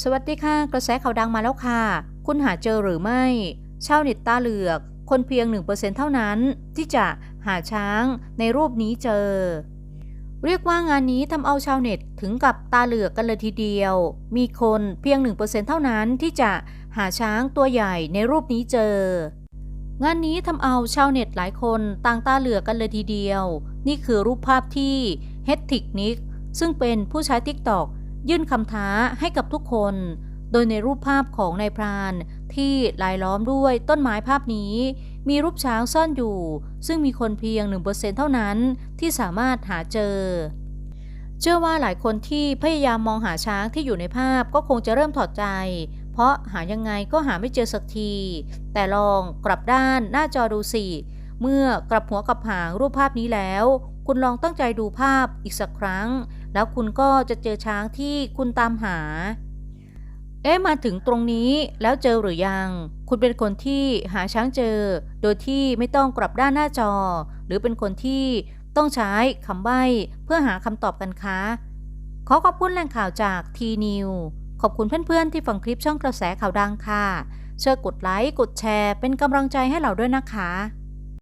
สวัสดีค่ะ กระแสข่าวดังมาแล้วค่ะ คุณหาเจอหรือไม่ ชาวเน็ตตาเหลือก คนเพียง 1%เท่านั้น ที่จะหาช้างในรูปนี้เจอ เรียกว่างานนี้ทำเอาชาวเน็ตถึงกับตาเหลือกกันเลยทีเดียว มีคนเพียง 1%เท่านั้นที่จะหาช้างตัวใหญ่ในรูปนี้เจองานนี้ทำเอาชาวเน็ตหลายคนต่างตาเหลือกกันเลยทีเดียว นี่คือรูปภาพที่เฮตติกนิกซึ่งเป็นผู้ใช้ TikTok ยื่นคำท้าให้กับทุกคน โดยในรูปภาพของนายพรานที่ลายล้อมด้วยต้นไม้ภาพนี้ มีรูปช้างซ่อนอยู่ ซึ่งมีคนเพียง 1%เท่านั้นที่สามารถหาเจอ เชื่อว่าหลายคนที่พยายามมองหาช้างที่อยู่ในภาพก็คงจะเริ่มถอดใจ เพราะหายังไงก็หาไม่เจอสักที แต่ลองกลับด้านหน้าจอดูสิ เมื่อกลับหัวกลับหางรูปภาพนี้แล้ว คุณลองตั้งใจดูภาพอีกสักครั้ง แล้วคุณก็จะเจอช้างที่คุณตามหา เอ๊ะมาถึงตรงนี้แล้วเจอหรือยัง คุณเป็นคนที่หาช้างเจอ โดยที่ไม่ต้องกลับด้านหน้าจอ หรือเป็นคนที่ต้องใช้คำใบ้เพื่อหาคำตอบกันคะขอขอบคุณแหล่งข่าวจากทีนิวขอบคุณเพื่อนๆที่ฟังคลิปช่องกระแสข่าวดังค่ะ ช่วยกดไลค์ กดแชร์ เป็นกำลังใจให้เราด้วยนะคะ